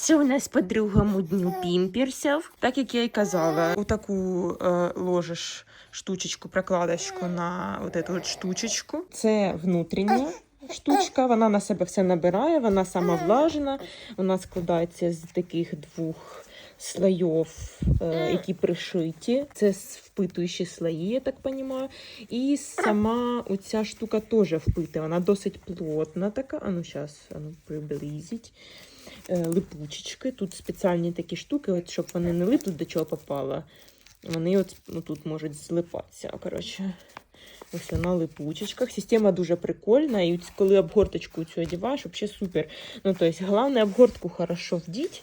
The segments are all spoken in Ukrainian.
Це у нас по другому дню пімперсів. Так як я і казала, у таку е, ложиш штучечку, прокладочку на от эту от штучечку. Це внутрішня штучка, вона на себе все набирає, вона сама влажена, вона складається з таких двох слоїв, е, які пришиті. Це впитуючі слої, я так розумію. І сама оця штука теж впитує, вона досить плотна така. А ну зараз, ну приблизить. Е, Липучечки. Тут спеціальні такі штуки, от, щоб вони не липли до чого попало. Вони от, ну, тут можуть злипатися. Коротше. Ось на липучечках. Система дуже прикольна. І коли обгорточку цю одягаєш, взагалі супер. Ну, то есть, головне обгортку хорошо вдіть,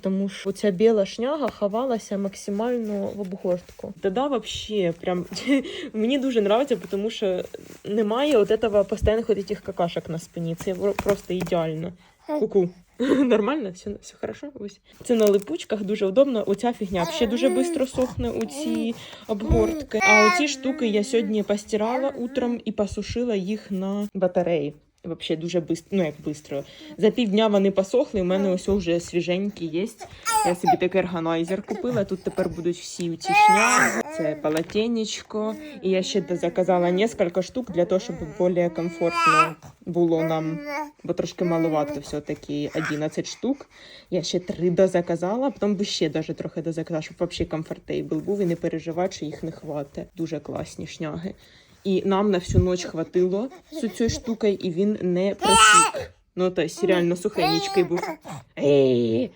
тому що ця біла шняга ховалася максимально в обгортку. Тоді взагалі прям мені дуже подобається, тому що немає от этого постійних от этих какашок на спині. Це просто ідеально. Ку-ку. Нормально? Все, все хорошо? Ось. Це на липучках дуже удобно. Оця фігня ще дуже швидко сохне у ці обгортки. А оці штуки я сьогодні постирала утром і посушила їх на батареї. Вообще дуже быстро, ну як быстро. За півдня вони посохли, у мене ось вже свіженькі є. Я собі такий органайзер купила. Тут тепер будуть всі шняги. Це полотенечко. І я ще заказала несколько штук для того, щоб більш комфортно було нам бо трошки маловато все-таки 11 штук. Я ще три дозаказала, потім би ще даже трохи дозаказала, щоб взагалі комфортейбл був і не переживати, що їх не хватить. Дуже класні шняги. І нам на всю ніч хватило з цією штукою, і він не просік. Ну, тобто реально сухенький був. Ей!